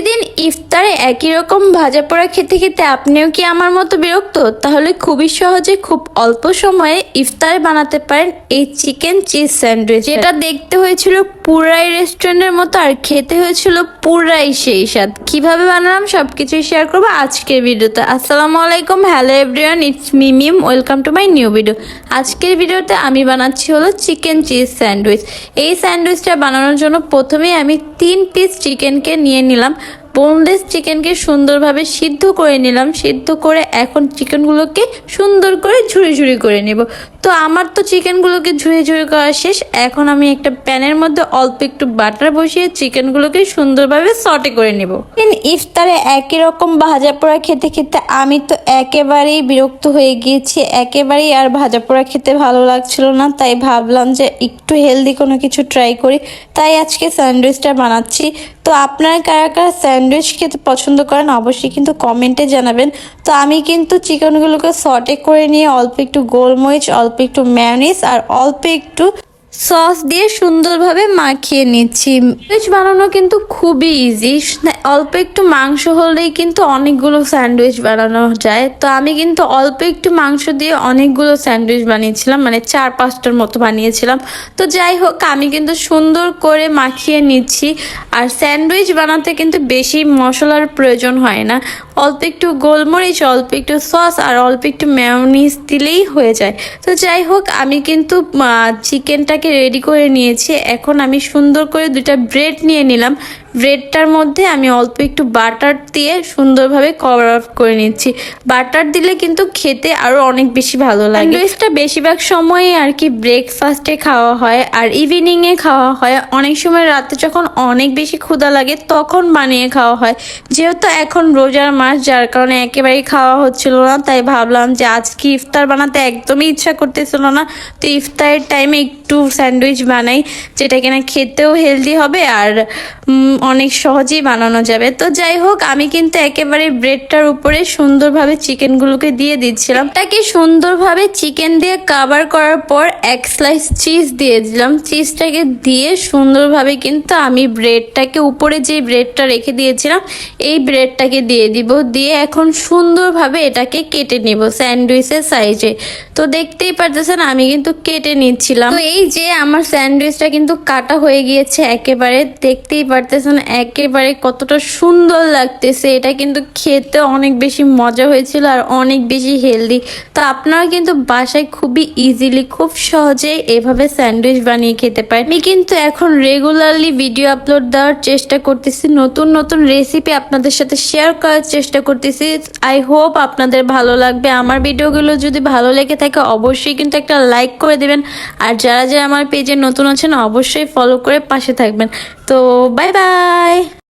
প্রতিদিন ইফতারে একই রকম ভাজা পোড়া খেতে খেতে আপনিও কি আমার মতো বিরক্ত? তাহলে খুবই সহজে খুব অল্প সময়ে ইফতারে বানাতে পারেন এই চিকেন চিজ স্যান্ডউইচ। যেটা দেখতে হয়েছিল পুরাই রেস্টুরেন্টের মতো আর খেতে হয়েছিল পুরাই সেই স্বাদ। কীভাবে বানালাম সব কিছুই শেয়ার করব আজকের ভিডিওতে। আসসালামু আলাইকুম hello everyone it's মিমিম welcome to my new video আজকের ভিডিওতে আমি বানাচ্ছি হলো চিকেন চিজ স্যান্ডউইচ এই স্যান্ডউইচটা বানানোর জন্য প্রথমেই আমি তিন পিস চিকেনকে নিয়ে নিলাম। বোনলেস চিকেনকে সুন্দরভাবে সিদ্ধ করে নিলাম। সিদ্ধ করে এখন চিকেনগুলোকে সুন্দর করে ঝুড়ি ঝুড়ি করে নেব। তো আমার তো চিকেনগুলোকে ঝুড়ি ঝুড়ি করা শেষ। এখন আমি একটা প্যানের মধ্যে অল্প একটু বাটার বসিয়ে চিকেনগুলোকে সুন্দরভাবে সটে করে নেব। ইফতারে একই রকম ভাজা পোড়া খেতে খেতে আমি তো একেবারেই বিরক্ত হয়ে গিয়েছি। একেবারেই আর ভাজা পোড়া খেতে ভালো লাগছিল না, তাই ভাবলাম যে একটু হেলদি কোনো কিছু ট্রাই করি। তাই আজকে স্যান্ডউইচটা বানাচ্ছি। তো আপনারা কারা কারা স্যান্ডউইচ খেতে পছন্দ করেন, অবশ্যই কিন্তু কমেন্টে জানাবেন। তো আমি কিন্তু চিকেনগুলোকে সটে করে নিয়ে অল্প একটু গোলমরিচ, অল্প একটু ম্যানিস আর অল্প একটু সস দিয়ে সুন্দরভাবে মাখিয়ে নিচ্ছি। স্যান্ডউইচ বানানো কিন্তু খুবই ইজি অল্প একটু মাংস হলেই কিন্তু অনেকগুলো স্যান্ডউইচ বানানো যায়। তো আমি কিন্তু অল্প একটু মাংস দিয়ে অনেকগুলো স্যান্ডউইচ বানিয়েছিলাম মানে চার পাঁচটার মতো বানিয়েছিলাম। তো যাই হোক, আমি কিন্তু সুন্দর করে মাখিয়ে নিচ্ছি। আর স্যান্ডউইচ বানাতে কিন্তু বেশি মশলার প্রয়োজন হয় না। অল্প একটু গোলমরিচ, অল্প একটু সস আর অল্প একটু ম্যায়োনিজ দিলেই হয়ে যায়। তো যাই হোক, আমি কিন্তু রেডি করে নিয়েছি। এখন আমি সুন্দর করে দুটা ব্রেড নিয়ে নিলাম। ব্রেডটার মধ্যে আমি অল্প একটু বাটার দিয়ে সুন্দরভাবে কভার আপ করে নিচ্ছি। বাটার দিলে কিন্তু খেতে আরও অনেক বেশি ভালো লাগে। স্যান্ডউইচটা বেশিরভাগ সময়ে আর কি ব্রেকফাস্টে খাওয়া হয়, আর ইভিনিংয়ে খাওয়া হয়। অনেক সময় রাতে যখন অনেক বেশি ক্ষুধা লাগে, তখন বানিয়ে খাওয়া হয়। যেহেতু এখন রোজার মাস, যার কারণে একেবারেই খাওয়া হচ্ছিল না, তাই ভাবলাম যে আজকে ইফতার বানাতে একদমই ইচ্ছা করতেছিল না। তো ইফতারের টাইমে একটু স্যান্ডউইচ বানাই, যেটা কিনা খেতেও হেলদি হবে, আর অনেক সহজেই বানানো যাবে। তো যাই হোক, আমি কিন্তু একেবারে ব্রেডটার উপরে সুন্দরভাবে চিকেনগুলোকে দিয়ে দিচ্ছিলাম। তাকে সুন্দরভাবে চিকেন দিয়ে কাভার করার পর এক স্লাইস চিজ দিয়ে দিলাম। চিজটাকে দিয়ে সুন্দরভাবে কিন্তু আমি ব্রেডটাকে উপরে যে ব্রেডটা রেখে দিয়েছিলাম, এই ব্রেডটাকে দিয়ে দিব। দিয়ে এখন সুন্দরভাবে এটাকে কেটে নিব স্যান্ডউইচের সাইজে। তো দেখতেই পারতেছেন, আমি কিন্তু কেটে নিচ্ছিলাম। তো এই যে আমার স্যান্ডউইচটা কিন্তু কাটা হয়ে গিয়েছে একেবারে, দেখতেই পারতেছেন একেবারে কতটা সুন্দর লাগতেছে। এটা কিন্তু খেতে অনেক বেশি মজা হয়েছিল আর অনেক বেশি হেলদি তো আপনারা কিন্তু বাসায় খুবই ইজিলি খুব সহজে এভাবে স্যান্ডউইচ বানিয়ে খেতে পারেন। আমি কিন্তু এখন রেগুলারলি ভিডিও আপলোড দেওয়ার চেষ্টা করতেছি। নতুন নতুন রেসিপি আপনাদের সাথে শেয়ার করার চেষ্টা করতেছি। আই হোপ আপনাদের ভালো লাগবে। আমার ভিডিওগুলো যদি ভালো লেগে থাকে, অবশ্যই কিন্তু একটা লাইক করে দেবেন। আর যারা যারা আমার পেজে নতুন আছেন, অবশ্যই ফলো করে পাশে থাকবেন। তো বাই বাই